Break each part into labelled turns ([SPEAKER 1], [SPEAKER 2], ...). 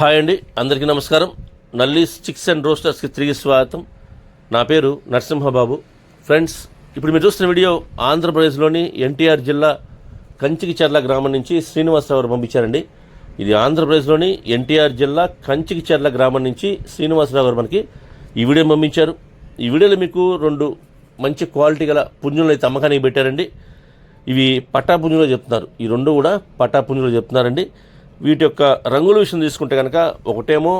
[SPEAKER 1] Hi అండి అందరికీ నమస్కారం. నల్లీస్ చిక్స్ అండ్ రోస్టర్స్కి తిరిగి స్వాగతం. నా పేరు నరసింహబాబు. ఫ్రెండ్స్ ఇప్పుడు మీరు చూస్తున్న వీడియో ఆంధ్రప్రదేశ్లోని ఎన్టీఆర్ జిల్లా కంచికిచెర్ల గ్రామం నుంచి శ్రీనివాసరావు గారు పంపించారండి. ఇది ఆంధ్రప్రదేశ్లోని ఎన్టీఆర్ జిల్లా కంచికిచెర్ల గ్రామం నుంచి శ్రీనివాసరావు గారు మనకి ఈ వీడియో పంపించారు. ఈ వీడియోలో మీకు రెండు మంచి క్వాలిటీ గల పుంజులు అయితే అమ్మకానికి పెట్టారండి. ఇవి పటాపుంజులో చెప్తున్నారు. ఈ రెండు కూడా పటాపుంజులో చెప్తున్నారండి. వీటి యొక్క రంగుల విషయం తీసుకుంటే కనుక ఒకటేమో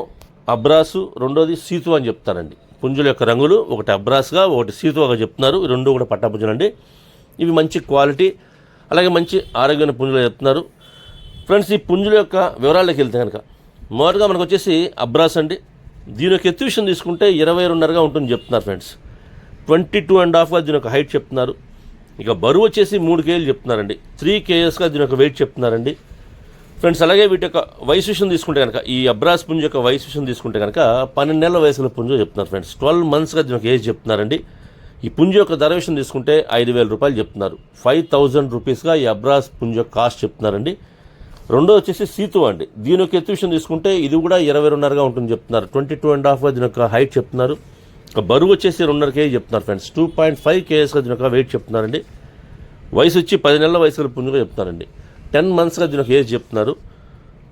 [SPEAKER 1] అబ్రాసు రెండోది సీతు అని చెప్తారండి. పుంజుల యొక్క రంగులు ఒకటి అబ్రాస్గా ఒకటి సీతుగా చెప్తున్నారు. ఈ రెండు కూడా పట్టాపుంజులు అండి ఇవి మంచి క్వాలిటీ అలాగే మంచి ఆరోగ్యమైన పుంజులు చెప్తున్నారు. ఫ్రెండ్స్ ఈ పుంజుల యొక్క వివరాల్లోకి వెళ్తే కనుక మొదటగా మనకు వచ్చేసి అబ్రాస్ అండి. దీని యొక్క ఎత్తు విషయం తీసుకుంటే ఇరవై రెండున్నరగా ఉంటుంది చెప్తున్నారు ఫ్రెండ్స్. ట్వంటీ టూ అండ్ హాఫ్గా దీని యొక్క హైట్ చెప్తున్నారు. ఇక బరువు వచ్చేసి మూడు కేజీలు చెప్తున్నారండి. త్రీ కేజెస్గా దీని యొక్క వెయిట్ చెప్తున్నారండి. ఫ్రెండ్స్ అలాగే వీటి యొక్క వయసు విషయం తీసుకుంటే కనుక ఈ అబ్రాస్ పుంజు యొక్క వయసు విషయం తీసుకుంటే కనుక పన్నెండు నెలల వయసులో పుంజు చెప్తున్నారు ఫ్రెండ్స్. ట్వెల్వ్ మంత్స్గా దీని యొక్క ఏజ్ చెప్తున్నారండి. ఈ పుంజు యొక్క ధర విషయం తీసుకుంటే ఐదు వేల రూపాయలు చెప్తున్నారు. ఫైవ్ థౌజండ్ రూపీస్గా ఈ అబ్రాస్ పుంజు యొక్క కాస్ట్ చెప్తున్నారండి. రెండో వచ్చేసి సీతు అండి. దీని యొక్క ఎత్తు విషయం తీసుకుంటే ఇది కూడా ఇరవై రెండున్నరగా ఉంటుంది చెప్తున్నారు. ట్వంటీ టూ అండ్ హాఫ్గా దీని యొక్క హైట్ చెప్తున్నారు. బరువు వచ్చేసి రెండున్నర కేజీ చెప్తున్నారు ఫ్రెండ్స్. టూ పాయింట్ ఫైవ్ కేజెస్గా దీని యొక్క వెయిట్ చెప్తున్నారండి. వయసు వచ్చి పది నెలల వయసు పుంజుగా చెప్తున్నారండి. టెన్ మంత్స్గా దీని యొక్క ఏజ్ చెప్తున్నారు.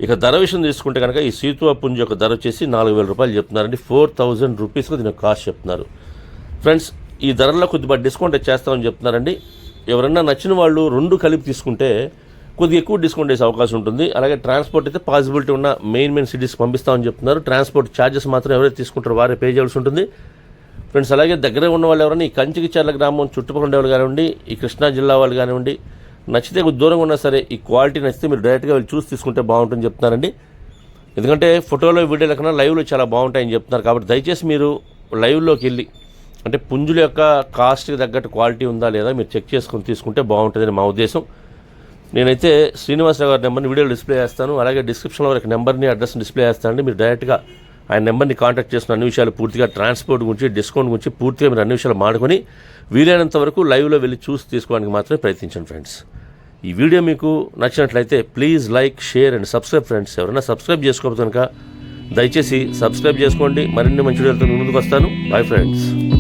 [SPEAKER 1] ఇక ధర విషయం తీసుకుంటే కనుక ఈ సీతువా పుంజు యొక్క ధర వచ్చేసి నాలుగు వేల రూపాయలు చెప్తున్నారండి. ఫోర్ థౌజండ్ రూపీస్గా దీని యొక్క కాస్ట్ చెప్తున్నారు. ఫ్రెండ్స్ ఈ ధరల్లో కొద్దిగా డిస్కౌంట్ చేస్తామని చెప్తున్నారండి. ఎవరన్నా నచ్చిన వాళ్ళు రెండు కలిపి తీసుకుంటే కొద్దిగా ఎక్కువ డిస్కౌంట్ వేసే అవకాశం ఉంటుంది. అలాగే ట్రాన్స్పోర్ట్ అయితే పాసిబిలిటీ ఉన్న మెయిన్ మెయిన్ సిటీస్కి పంపిస్తామని చెప్తున్నారు. ట్రాన్స్పోర్ట్ ఛార్జెస్ మాత్రం ఎవరైతే తీసుకుంటారో వారే పే చేయాల్సి ఉంటుంది. ఫ్రెండ్స్ అలాగే దగ్గర ఉన్న వాళ్ళు ఎవరైనా ఈ కంచికిచర్ల గ్రామం చుట్టుపక్కల ఉండేవాళ్ళు కానివ్వండి ఈ కృష్ణా జిల్లా వాళ్ళు కానివ్వండి నచ్చితే కొద్ది దూరంగా ఉన్నా సరే ఈ క్వాలిటీ నచ్చితే మీరు డైరెక్ట్గా వెళ్ళి చూసి తీసుకుంటే బాగుంటుంది చెప్తున్నారండి. ఎందుకంటే ఫోటోలో వీడియోల కన్నా లైవ్లో చాలా బాగుంటాయని చెప్తున్నారు. కాబట్టి దయచేసి మీరు లైవ్లోకి వెళ్ళి అంటే పుంజుల యొక్క కాస్ట్కి తగ్గట్టు క్వాలిటీ ఉందా లేదా మీరు చెక్ చేసుకొని తీసుకుంటే బాగుంటుందని మా ఉద్దేశం. నేనైతే శ్రీనివాసరావు గారి నెంబర్ని వీడియోలో డిస్ప్లే చేస్తాను. అలాగే డిస్క్రిప్షన్లో వారికి నెంబర్ని అడ్రస్ని డిస్ప్లే చేస్తానండి. మీరు డైరెక్ట్గా ఆయన నెంబర్ని కాంటాక్ట్ చేసిన అన్ని విషయాలు పూర్తిగా ట్రాన్స్పోర్ట్ గురించి డిస్కౌంట్ గురించి పూర్తిగా మీరు అన్ని విషయాలు మాడుకొని వీలైనంత వరకు లైవ్లో వెళ్ళి చూసి తీసుకోవడానికి మాత్రమే ప్రయత్నించండి ఫ్రెండ్స్. ఈ వీడియో మీకు నచ్చినట్లయితే please like share and subscribe friends. ఎవరైనా సబ్స్క్రైబ్ చేసుకోకపోతే కనుక దయచేసి సబ్స్క్రైబ్ చేసుకోండి. మరిన్ని మంచి వీడియోలతో ముందుకు వస్తాను. Bye friends